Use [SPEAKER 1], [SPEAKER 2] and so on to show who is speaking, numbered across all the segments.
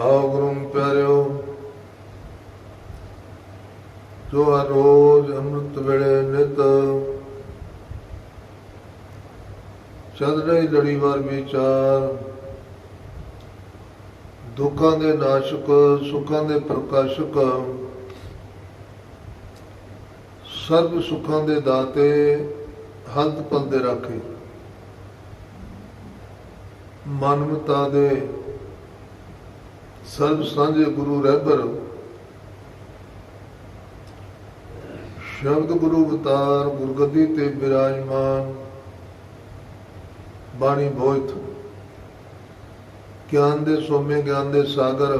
[SPEAKER 1] ਆਓ ਗੁਰੂ ਪਿਆਰਿਓ, ਜੋ ਹਰ ਰੋਜ਼ ਅੰਮ੍ਰਿਤ ਵੇਲੇ ਨਿਤ ਚੱਲ ਰਹੀ ਲੜੀਵਾਰ ਵਿਚਾਰ, ਦੁੱਖਾਂ ਦੇ ਨਾਸ਼ਕ, ਸੁੱਖਾਂ ਦੇ ਪ੍ਰਕਾਸ਼ਕ, ਸਰਬ ਸੁੱਖਾਂ ਦੇ ਦਾਤੇ ਹੰਤ ਪਲਦੇ ਰੱਖੇ। ਮਨਮਤਾ ਦੇ ਸਰਬ ਸਾਂਝੇ ਗੁਰੂ ਰਹਿਬਰ ਸ਼ਬਦ ਗੁਰੂ ਅਵਤਾਰ, ਗੁਰਗੱਦੀ ਤੇ ਬਿਰਾਜਮਾਨ। ਬਾਣੀ ਬੋਇਤ ਗਿਆਨ ਦੇ ਸੋਮੇ, ਗਿਆਨ ਦੇ ਸਾਗਰ।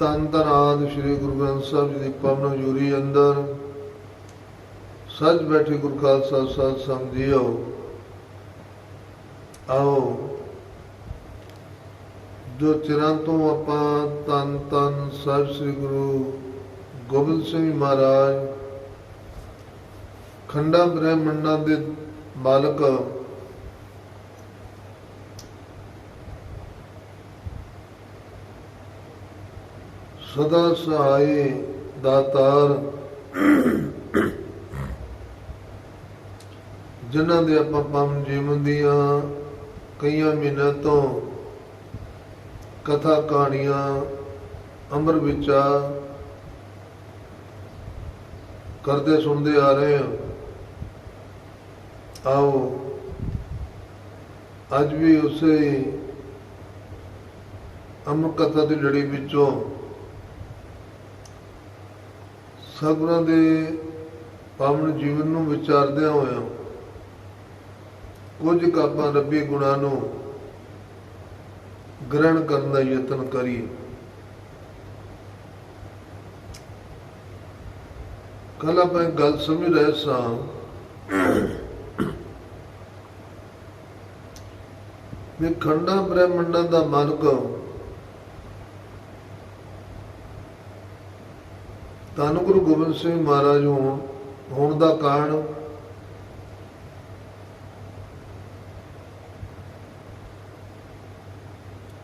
[SPEAKER 1] ਤਨ ਤਨ ਆਦ ਸ੍ਰੀ ਗੁਰੂ ਗ੍ਰੰਥ ਸਾਹਿਬ ਜੀ ਦੀ ਪਵਨ ਹਜ਼ੂਰੀ ਅੰਦਰ। ਸੱਜ ਬੈਠੇ ਗੁਰ ਖਾਲਸਾ ਸਾਧ ਸੰਗ ਜੀਓ। ਆਓ। ਜੋ ਚਿਰਾਂ ਤੋਂ ਆਪਾਂ ਤਨ ਤਨ ਸਾਹਿਬ ਸ੍ਰੀ ਗੁਰੂ ਗੋਬਿੰਦ ਸਿੰਘ ਮਹਾਰਾਜ, ਖੰਡਾ ਬ੍ਰਹਮੰਡਾਂ ਦੇ ਮਾਲਕ ਸਦਾ ਸਹਾਈ ਦਾਤਾਰ ਜਿਨ੍ਹਾਂ ਦੇ ਆਪਾਂ ਪੰਮ ਜੀਵਨ ਦੀਆਂ ਕਈਆਂ ਮਹੀਨਿਆਂ ਤੋਂ ਕਥਾ ਕਹਾਣੀਆਂ, ਅੰਮ੍ਰਿਤ ਵਿਚਾਰ ਕਰਦੇ ਸੁਣਦੇ ਆ ਰਹੇ ਹਾਂ। ਆਓ, ਅੱਜ ਵੀ ਉਸੇ ਅੰਮ੍ਰਿਤ ਕਥਾ ਦੀ ਲੜੀ ਵਿੱਚੋਂ ਸਭਨਾਂ ਦੇ ਪਾਵਨ ਜੀਵਨ ਨੂੰ ਵਿਚਾਰਦਿਆਂ ਹੋਇਆਂ ਕੁਝ ਕਾਪਾਂ ਰੱਬੀ ਗੁਣਾਂ ਨੂੰ ਗ੍ਰਹਿਣ ਕਰਨ ਦਾ ਯਤਨ ਕਰੀਏ। ਕੱਲ ਆਪਾਂ ਗੱਲ ਸਮਝ ਰਹੇ ਸਾਂ। ਵੀ ਖੰਡਾ ਬ੍ਰਹਮੰਡਾਂ ਦਾ ਮਾਲਕ ਧੰਨ ਗੁਰੂ ਗੋਬਿੰਦ ਸਿੰਘ ਮਹਾਰਾਜ ਹੋਣ ਹੋਣ ਦਾ ਕਾਰਨ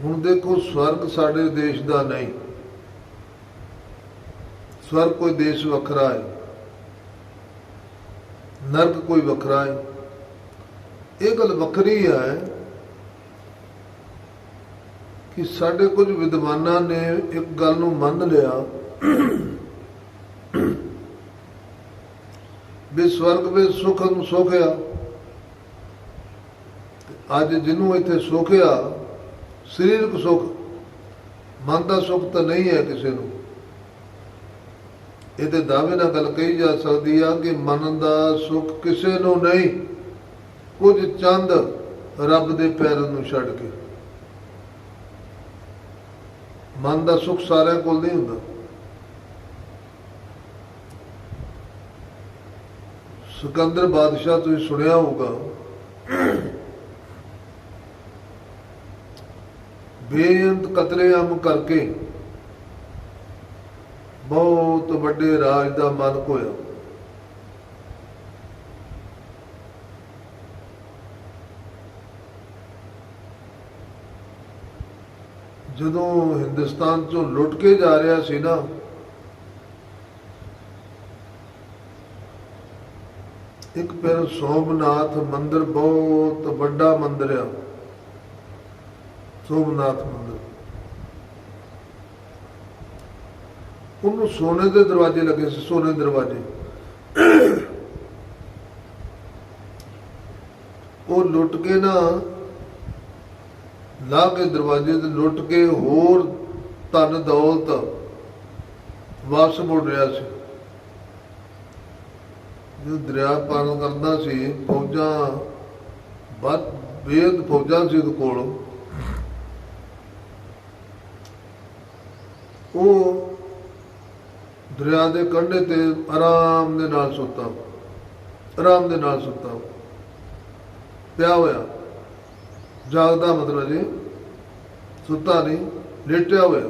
[SPEAKER 1] ਹੁਣ ਦੇਖੋ, ਸਵਰਗ ਸਾਡੇ ਦੇਸ਼ ਦਾ ਨਹੀਂ। ਸਵਰਗ ਕੋਈ ਦੇਸ਼ ਵੱਖਰਾ ਹੈ। ਨਰਕ ਕੋਈ ਵੱਖਰਾ ਹੈ। ਇਹ ਗੱਲ ਵੱਖਰੀ ਹੈ ਕਿ ਸਾਡੇ ਕੁਝ ਵਿਦਵਾਨਾਂ ਨੇ ਇੱਕ ਗੱਲ ਨੂੰ ਮੰਨ ਲਿਆ ਵੀ ਸਵਰਗ ਵਿੱਚ ਸੁਖ ਨੂੰ ਸੁਖਿਆ। ਅੱਜ ਜਿਹਨੂੰ ਇੱਥੇ ਸੁਖਿਆ ਸਰੀਰਕ ਸੁੱਖ। ਮਨ ਦਾ ਸੁੱਖ ਤਾਂ ਨਹੀਂ ਹੈ ਕਿਸੇ ਨੂੰ। ਇਹਦੇ ਦਾਅਵੇ ਨਾਲ ਗੱਲ ਕਹੀ ਜਾ ਸਕਦੀ ਆ ਕਿ ਮਨ ਦਾ ਸੁੱਖ ਕਿਸੇ ਨੂੰ ਨਹੀਂ, ਕੁਝ ਚੰਦ ਰੱਬ ਦੇ ਪੈਰਾਂ ਨੂੰ ਛੱਡ ਕੇ। ਮਨ ਦਾ ਸੁੱਖ ਸਾਰਿਆਂ ਕੋਲ ਨਹੀਂ ਹੁੰਦਾ। ਸਿਕੰਦਰ ਬਾਦਸ਼ਾਹ ਤੁਸੀਂ ਸੁਣਿਆ ਹੋਊਗਾ ਬੇਅੰਤ ਕਤਲੇਆਮ ਕਰਕੇ ਬਹੁਤ ਵੱਡੇ ਰਾਜ ਦਾ ਮਾਲਕ ਹੋਇਆ। ਜਦੋਂ ਹਿੰਦੁਸਤਾਨ ਚੋਂ ਲੁੱਟ ਕੇ ਜਾ ਰਿਹਾ ਸੀ ਨਾ, ਇੱਕ ਫਿਰ ਸੋਮਨਾਥ ਮੰਦਿਰ ਬਹੁਤ ਵੱਡਾ ਮੰਦਿਰ ਆ। ਸੋਮਨਾਥ ਮੰਦਿਰ। ਉਹਨੂੰ ਸੋਨੇ ਦੇ ਦਰਵਾਜ਼ੇ ਲੱਗੇ ਸੀ, ਸੋਨੇ ਦਰਵਾਜ਼ੇ। ਉਹ ਲੁੱਟ ਕੇ ਨਾ ਲਾ ਕੇ ਦਰਵਾਜ਼ੇ ਤੇ ਲੁੱਟ ਕੇ ਹੋਰ ਧਨ ਦੌਲਤ ਵਾਪਸ ਮੁੜ ਰਿਹਾ ਸੀ। ਜੋ ਦਰਿਆ ਪਾਰ ਕਰਦਾ ਸੀ, ਫੌਜਾਂ ਵੱਧ ਬੇਦ ਫੌਜਾਂ ਸੀ ਉਹਦੇ ਕੋਲ। ਉਹ ਦਰਿਆ ਦੇ ਕੰਢੇ ਤੇ ਆਰਾਮ ਦੇ ਨਾਲ ਸੁੱਤਾ। ਆਰਾਮ ਦੇ ਨਾਲ ਸੁੱਤਾ। ਪਿਆ ਹੋਇਆ। ਜਾਗਦਾ ਮਤਲਬ ਜੀ, ਸੁੱਤਾ ਨਹੀਂ, ਲੇਟਿਆ ਹੋਇਆ।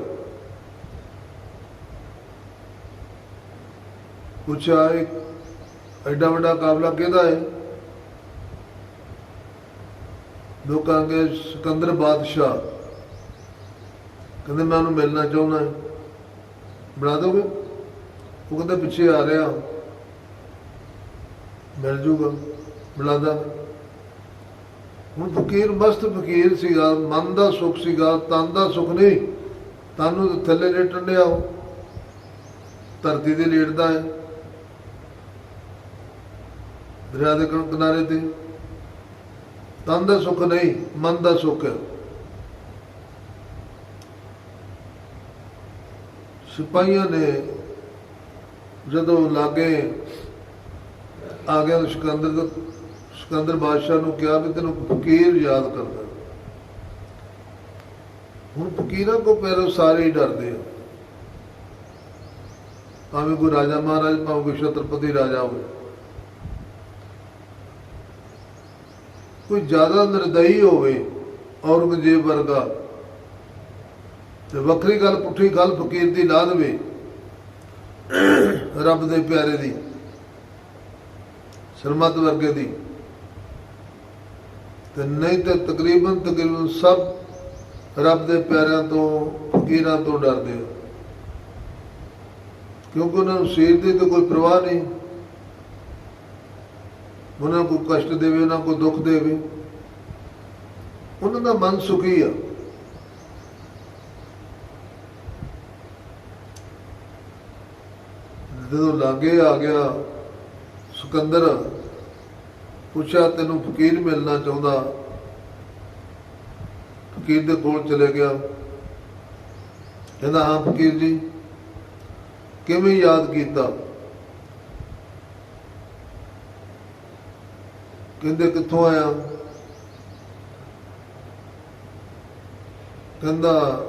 [SPEAKER 1] ਪੁੱਛਿਆ, ਇਹ ਐਡਾ ਵੱਡਾ ਕਾਬਲਾ ਕਿਹਦਾ ਹੈ ਲੋਕਾਂ ਦੇ ਸਿਕੰਦਰ ਬਾਦਸ਼ਾਹ। ਕਹਿੰਦੇ, ਮੈਂ ਉਹਨੂੰ ਮਿਲਣਾ ਚਾਹੁੰਦਾ ਹਾਂ ਬਣਾ ਦੋਗੇ? ਉਹ ਕਹਿੰਦਾ ਪਿੱਛੇ ਆ ਰਿਹਾ ਮਿਲ ਜੂਗਾ। ਬੁਲਾਦਾ ਹੁਣ ਫਕੀਰ ਮਸਤ ਫਕੀਰ ਸੀਗਾ। ਮਨ ਦਾ ਸੁੱਖ ਸੀਗਾ। ਤਨ ਦਾ ਸੁੱਖ ਨਹੀਂ। ਤਨ ਨੂੰ ਥੱਲੇ ਲੇਟਣ ਡਿਆ ਉਹ। ਧਰਤੀ ਦੇ ਲੇਟਦਾ ਹੈ। ਦਰਿਆ ਦੇ ਕਿਨਾਰੇ ਤੇ। ਤਨ ਦਾ ਸੁੱਖ ਨਹੀਂ, ਮਨ ਦਾ ਸੁੱਖ ਹੈ। ਸਿਪਾਹੀਆਂ ਨੇ ਜਦੋਂ ਲਾਗੇ ਆ ਗਿਆ ਸਿਕੰਦਰ ਸਿਕੰਦਰ ਬਾਦਸ਼ਾਹ ਨੂੰ ਕਿਹਾ ਵੀ ਤੈਨੂੰ ਫਕੀਰ ਯਾਦ ਕਰਦਾ। ਹੁਣ ਫਕੀਰਾਂ ਕੋ ਪੈਰੋ ਸਾਰੇ ਹੀ ਡਰਦੇ ਆ। ਭਾਵੇਂ ਕੋਈ ਰਾਜਾ ਮਹਾਰਾਜ, ਭਾਵੇਂ ਕੋਈ ਛਤਰਪਤੀ ਰਾਜਾ ਹੋਵੇ। ਕੋਈ ਜ਼ਿਆਦਾ ਨਿਰਦਈ ਹੋਵੇ ਔਰੰਗਜ਼ੇਬ ਵਰਗਾ ਤੇ ਵੱਖਰੀ ਗੱਲ ਪੁੱਠੀ ਗੱਲ ਫਕੀਰ ਦੀ ਲਾ ਦੇਵੇ ਰੱਬ ਦੇ ਪਿਆਰੇ ਦੀ, ਸ਼ਰਮਤ ਵਰਗੇ ਦੀ। ਤੇ ਨਹੀਂ ਤਾਂ ਤਕਰੀਬਨ ਤਕਰੀਬਨ ਸਭ ਰੱਬ ਦੇ ਪਿਆਰਿਆਂ ਤੋਂ, ਫਕੀਰਾਂ ਤੋਂ ਡਰਦੇ ਆ। ਕਿਉਂਕਿ ਉਹਨਾਂ ਨੂੰ ਸਰੀਰ ਦੀ ਤਾਂ ਕੋਈ ਪਰਵਾਹ ਨਹੀਂ। ਉਹਨਾਂ ਨੂੰ ਕੋਈ ਕਸ਼ਟ ਦੇਵੇ, ਉਹਨਾਂ ਨੂੰ ਕੋਈ ਦੁੱਖ ਦੇਵੇ। ਉਹਨਾਂ ਦਾ ਮਨ ਸੁਖੀ ਆ। ਜਦੋਂ ਲਾਗੇ ਆ ਗਿਆ, ਸਿਕੰਦਰ ਪੁੱਛਿਆ, ਤੈਨੂੰ ਫਕੀਰ ਮਿਲਣਾ ਚਾਹੁੰਦਾ? ਫਕੀਰ ਦੇ ਕੋਲ ਚਲੇ ਗਿਆ। ਕਹਿੰਦਾ, ਹਾਂ ਫਕੀਰ ਜੀ, ਕਿਵੇਂ ਯਾਦ ਕੀਤਾ? ਕਹਿੰਦੇ, ਕਿੱਥੋਂ ਆਇਆ? ਕਹਿੰਦਾ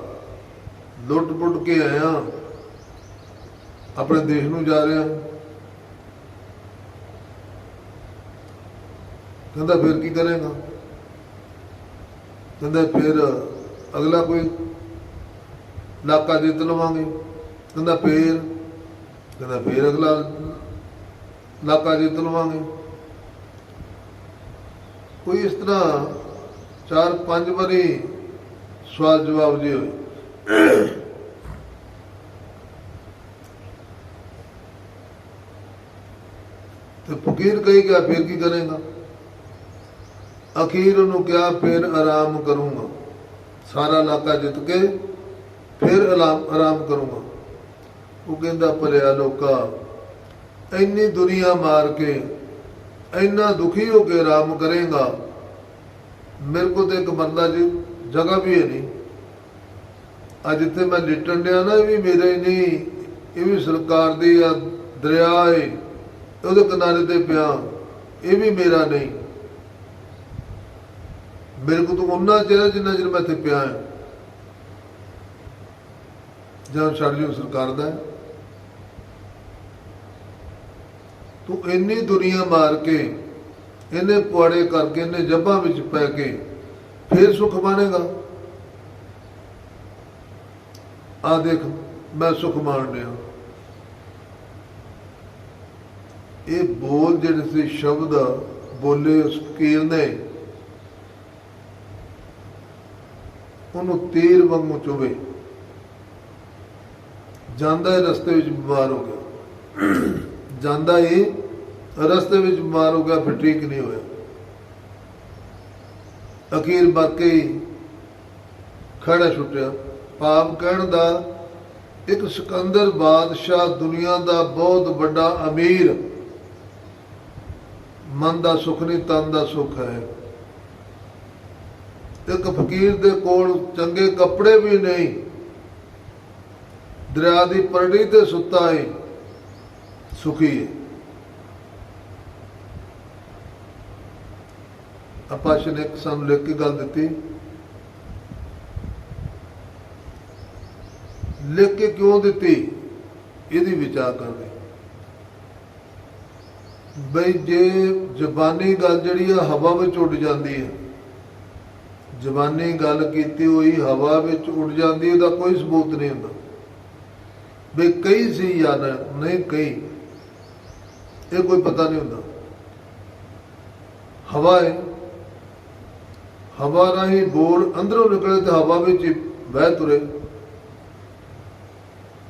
[SPEAKER 1] ਲੁੱਟ ਪੁੱਟ ਕੇ ਆਇਆ। ਆਪਣੇ ਦੇਸ਼ ਨੂੰ ਜਾ ਰਿਹਾ। ਕਹਿੰਦਾ ਫਿਰ ਕੀ ਕਰੇਗਾ? ਕਹਿੰਦਾ ਫਿਰ ਅਗਲਾ ਕੋਈ ਨਾਕਾ ਜਿੱਤ ਲਵਾਂਗੇ। ਕਹਿੰਦਾ ਫਿਰ ਕਹਿੰਦਾ ਫਿਰ ਅਗਲਾ ਨਾਕਾ ਜਿੱਤ ਲਵਾਂਗੇ। ਕੋਈ ਇਸ ਤਰ੍ਹਾਂ ਚਾਰ ਪੰਜ ਵਾਰੀ ਸਵਾਲ ਜਵਾਬ ਜੇ ਹੋਏ। ਤੇ ਫਕੀਰ ਕਹੀ ਗਿਆ, ਫਿਰ ਕੀ ਕਰੇਗਾ? ਅਖੀਰ ਉਹਨੂੰ ਕਿਹਾ, ਫਿਰ ਆਰਾਮ ਕਰੂੰਗਾ। ਸਾਰਾ ਇਲਾਕਾ ਜਿੱਤ ਕੇ ਫਿਰ ਆਰਾਮ ਆਰਾਮ ਕਰੂੰਗਾ। ਉਹ ਕਹਿੰਦਾ, ਭਲਿਆ ਲੋਕਾ, ਇੰਨੀ ਦੁਨੀਆ ਮਾਰ ਕੇ ਇੰਨਾ ਦੁਖੀ ਹੋ ਕੇ ਆਰਾਮ ਕਰੇਗਾ? ਮੇਰੇ ਕੋਲ ਤੇ ਇੱਕ ਬੰਦਾ ਜੀ, ਜਗ੍ਹਾ ਵੀ ਹੈ ਨਹੀਂ। ਅੱਜ ਜਿੱਥੇ ਮੈਂ ਲਿਟਣ ਡਿਆ ਨਾ, ਇਹ ਵੀ ਮੇਰੇ ਨਹੀਂ, ਇਹ ਵੀ ਸਰਕਾਰ ਦੀ ਆ, ਦਰਿਆ ਏ। ਉਹਦੇ ਕਿਨਾਰੇ ਤੇ ਪਿਆ, ਇਹ ਵੀ ਮੇਰਾ ਨਹੀਂ। ਮੇਰੇ ਕੋਲ ਤਾਂ ਉਹਨਾਂ ਚਿਰ ਜਿੰਨਾ ਚਿਰ ਮੈਂ ਇੱਥੇ ਪਿਆ ਹਾਂ। ਜਾਂ ਛੱਡ ਸਰਕਾਰ ਦਾ। ਤੂੰ ਇੰਨੀ ਦੁਨੀਆ ਮਾਰ ਕੇ ਇਹਨੇ ਪੁਆੜੇ ਕਰਕੇ ਇਹਨੇ ਜੱਬਾਂ ਵਿੱਚ ਪੈ ਕੇ ਫੇਰ ਸੁਖ ਮਾਣੇਗਾ? ਆ ਦੇਖ, ਮੈਂ ਸੁਖ ਮਾਣ ਰਿਹਾ। ਇਹ ਬੋਲ ਜਿਹੜੇ ਸੀ, ਸ਼ਬਦ ਬੋਲੇ ਉਸ ਫਕੀਰ ਨੇ। ਉਹਨੂੰ ਤੀਰ ਵਾਂਗੂ ਚੁਵੇ। ਜਾਂਦਾ ਹੈ ਰਸਤੇ ਵਿੱਚ ਬਿਮਾਰ ਹੋ ਗਿਆ। ਜਾਂਦਾ ਹੀ ਰਸਤੇ ਵਿੱਚ ਬਿਮਾਰ ਹੋ ਗਿਆ, ਫਿਰ ਠੀਕ ਨਹੀਂ ਹੋਇਆ। ਅਖੀਰ ਬਾਕੀ ਖੜਾ ਛੁੱਟਿਆ। ਪਾਪ ਕਹਿਣ ਦਾ ਇੱਕ ਸਿਕੰਦਰ ਬਾਦਸ਼ਾਹ ਦੁਨੀਆ ਦਾ ਬਹੁਤ ਵੱਡਾ ਅਮੀਰ ਮਨ ਦਾ ਸੁਖ ਨਹੀਂ, ਤਨ ਦਾ ਸੁਖ ਹੈ। ਇੱਕ ਫਕੀਰ ਦੇ ਕੋਲ ਚੰਗੇ ਕੱਪੜੇ ਵੀ ਨਹੀਂ। ਦਰਿਆ ਦੀ ਪਰੜੀ ਤੇ ਸੁੱਤਾ ਹੈ ਸੁਖੀ ਹੈ ਆਪਾਸ਼ ਨੇ ਸਾਨੂੰ ਲਿਖ ਕੇ ਗੱਲ ਦਿੱਤੀ। ਲਿਖ ਕੇ ਕਿਉਂ ਦਿੱਤੀ? ਇਹਦੀ ਵਿਚਾਰ ਕਰਦੇ ਬਈ ਜੇ ਜ਼ਬਾਨੀ ਗੱਲ ਜਿਹੜੀ ਆ, ਹਵਾ ਵਿੱਚ ਉੱਡ ਜਾਂਦੀ ਹੈ ਜ਼ਬਾਨੀ ਗੱਲ ਕੀਤੀ ਹੋਈ, ਹਵਾ ਵਿੱਚ ਉੱਡ ਜਾਂਦੀ ਉਹਦਾ ਕੋਈ ਸਬੂਤ ਨਹੀਂ ਹੁੰਦਾ। ਬਈ ਕਈ ਸੀ ਜਾਂ ਨਹੀਂ ਕਈ ਇਹ ਕੋਈ ਪਤਾ ਨਹੀਂ ਹੁੰਦਾ। ਹਵਾ ਹੈ ਹਵਾ ਰਾਹੀਂ ਬੋਲ ਅੰਦਰੋਂ ਨਿਕਲੇ ਤੇ ਹਵਾ ਵਿੱਚ ਹੀ ਵਹਿ ਤੁਰੇ।